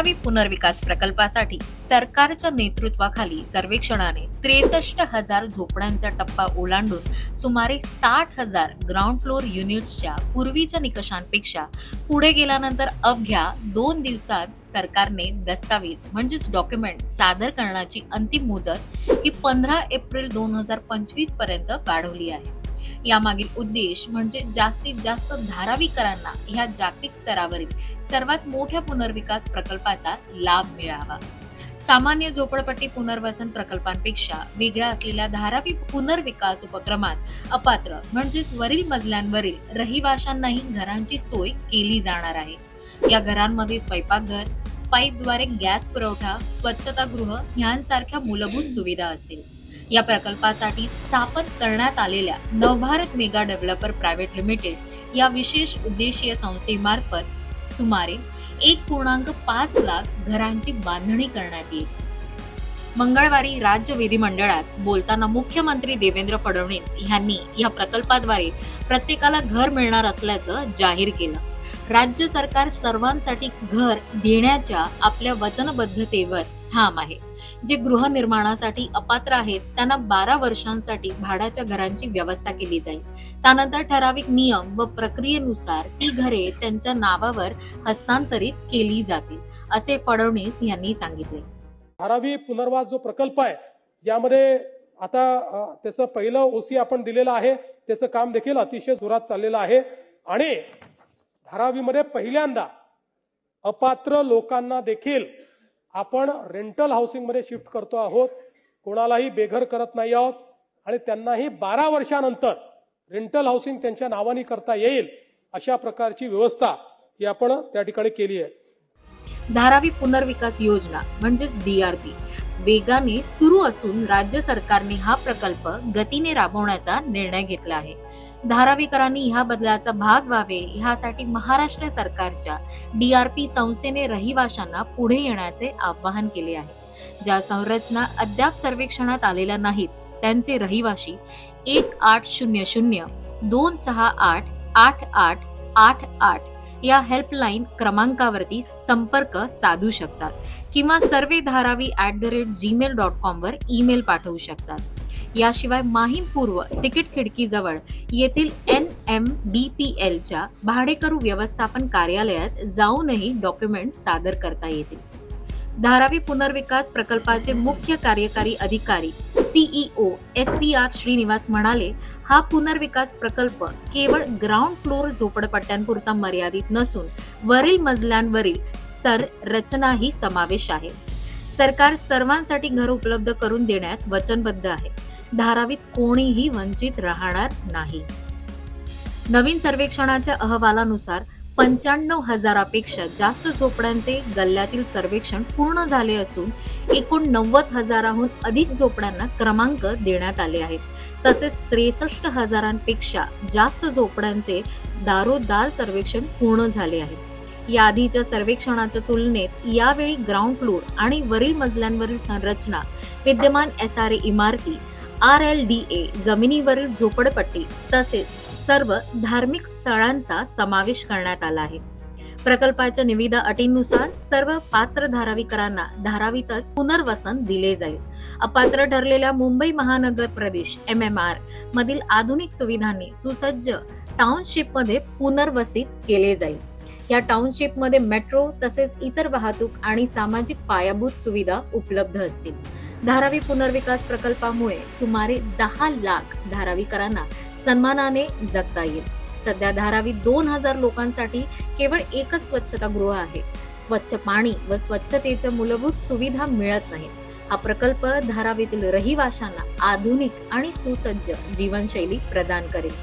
पुनर्विकास प्रकल्पासाठी सरकारच्या नेतृत्वाखाली सर्वेक्षणाने त्रेसष्ट हजार झोपड्यांचा टप्पा ओलांडून सुमारे साठ हजार ग्राउंड फ्लोअर युनिट्सच्या पूर्वीच्या निकषांपेक्षा पुढे गेल्यानंतर अवघ्या दोन दिवसात सरकारने दस्तावेज म्हणजेच डॉक्युमेंट सादर करण्याची अंतिम मुदत ही पंधरा एप्रिल दोन हजार पंचवीसपर्यंत वाढवली आहे. यामागील उद्देश म्हणजे जास्तीत जास्त धारावीकरांना ह्या जागतिक स्तरावरील सर्वात मोठ्या पुनर्विकास प्रकल्पाचा लाभ मिळावा. सामान्य झोपडपट्टी पुनर्वसन प्रकल्पांपेक्षा वेगळ्या असलेल्या धारावी पुनर्विकास उपक्रमात अपात्र म्हणजेच वरील मजल्यांवरील रहिवाशांनाही घरांची सोय केली जाणार आहे. या घरांमध्ये स्वयंपाकघर पाईपद्वारे गॅस पुरवठा स्वच्छतागृह ह्यांसारख्या मूलभूत सुविधा असतील. या प्रकल्पासाठी स्थापन करण्यात आलेल्या Navbharat mega developer private limited या विशेष उद्देशीय संस्थेमार्फत सुमारे एक पूर्णांक पाच लाख घरांची बांधणी करण्यात येईल. मंगळवारी राज्य विधिमंडळात बोलताना मुख्यमंत्री देवेंद्र फडणवीस यांनी या प्रकल्पाद्वारे प्रत्येकाला घर मिळणार असल्याचं जाहीर केलं. राज्य सरकार सर्वांसाठी घर देण्याच्या आपल्या वचनबद्धतेवर ठाम आहे. जे गृहनिर्माणासाठी अपात्र आहेत त्यांना बारा वर्षांसाठी भाड्याच्या घरांची व्यवस्था केली जाईल. त्यानंतर ठराविक नियम व प्रक्रियेनुसार ती घरे त्यांच्या नावावर हस्तांतरित केली जातील असे फडणवीस यांनी सांगितले. धारावी पुनर्वास जो प्रकल्प आहे यामध्ये आता त्याचं पहिलं ओसी आपण दिलेलं आहे त्याचं काम देखील अतिशय जोरात चाललेलं आहे. आणि धारावीमध्ये पहिल्यांदा अपात्र लोकांना देखील आपण रेंटल हाऊसिंगमध्ये शिफ्ट करतो आहोत. कोणालाही बेघर करत नाही आहोत. आणि त्यांनाही बारा वर्षानंतर रेंटल हाऊसिंग त्यांच्या नावाने करता येईल अशा प्रकारची व्यवस्था ही आपण त्या ठिकाणी केली आहे. धारावी पुनर्विकास योजना म्हणजेच डीआरपी वेगाने सुरू असून राज्य सरकारने हा प्रकल्प गतीने राबवण्याचा निर्णय घेतला आहे. धारावीकरांनी ह्या बदलाचा भाग व्हावे ह्यासाठी महाराष्ट्र सरकारच्या डीआरपी संस्थेने रहिवाशांना पुढे येण्याचे आवाहन केले आहे. ज्या संरचना अद्याप सर्वेक्षणात आलेल्या नाहीत त्यांचे रहिवाशी एक आठ शून्य शून्य दोन सहा आठ आठ आठ आठ आठ या हेल्पलाईन क्रमांकावरती संपर्क साधू शकतात किंवा survey Dharavi at the rate Gmail dot कॉमवर ईमेल पाठवू शकतात. याशिवाय माहीम पूर्व तिकीट खिडकीजवळ येथील एन एम बी पी एलच्या भाडेकरू व्यवस्थापन कार्यालयात जाऊनही डॉक्युमेंट सादर करता येतील. धारावी पुनर्विकास प्रकल्पाचे मुख्य कार्यकारी अधिकारी CEO S V R Srinivas म्हणाले हा पुनर्विकास प्रकल्प केवळ ग्राउंड फ्लोअर झोपडपट्ट्यांपुरता मर्यादित नसून वरील मजल्यांवरील संरचनाही समावेश आहे. सरकार सर्वांसाठी घर उपलब्ध करून देण्यात वचनबद्ध आहे. धारावीत कोणीही वंचित राहणार नाही. नवीन सर्वेक्षणाच्या अहवालानुसार पंच्याण्णव हजारापेक्षा जास्त झोपड्यांचे गल्ल्यातील सर्वेक्षण पूर्ण झाले असून एकूण नव्वद हजाराहून अधिक झोपड्यांना क्रमांक देण्यात आले आहेत. तसेच त्रेसष्ट हजारांपेक्षा जास्त झोपड्यांचे दारोदार सर्वेक्षण पूर्ण झाले आहे. या आधीच्या सर्वेक्षणाच्या तुलनेत यावेळी ग्राउंड फ्लोर आणि वरील मजल्यांवरील संरचना विद्यमान एस आर ए इमारती आर एल डी ए जमिनीवरील झोपडपट्टी तसेच सर्व धार्मिक स्थळांचा समावेश करण्यात आला आहे. प्रकल्पाच्या निविदा अटींनुसार सर्व पात्र धारावीकरांना धारावीतच पुनर्वसन दिले जाईल. अपात्र ठरलेल्या मुंबई महानगर प्रदेश एम एम आर मधील आधुनिक सुविधांनी सुसज्ज टाउनशिपमध्ये पुनर्वसित केले जाईल. या टाउनशिपमध्ये मेट्रो तसेच इतर वाहतूक आणि सामाजिक पायाभूत सुविधा उपलब्ध असतील. धारावी पुनर्विकास प्रकल्पामुळे सुमारे दहा लाख धारावीकरांना सन्मानाने जगता येईल. सध्या धारावी दोन हजार लोकांसाठी केवळ एकच स्वच्छतागृह आहे. स्वच्छ पाणी व स्वच्छतेच्या मूलभूत सुविधा मिळत नाहीत. हा प्रकल्प धारावीतील रहिवाशांना आधुनिक आणि सुसज्ज जीवनशैली प्रदान करेल.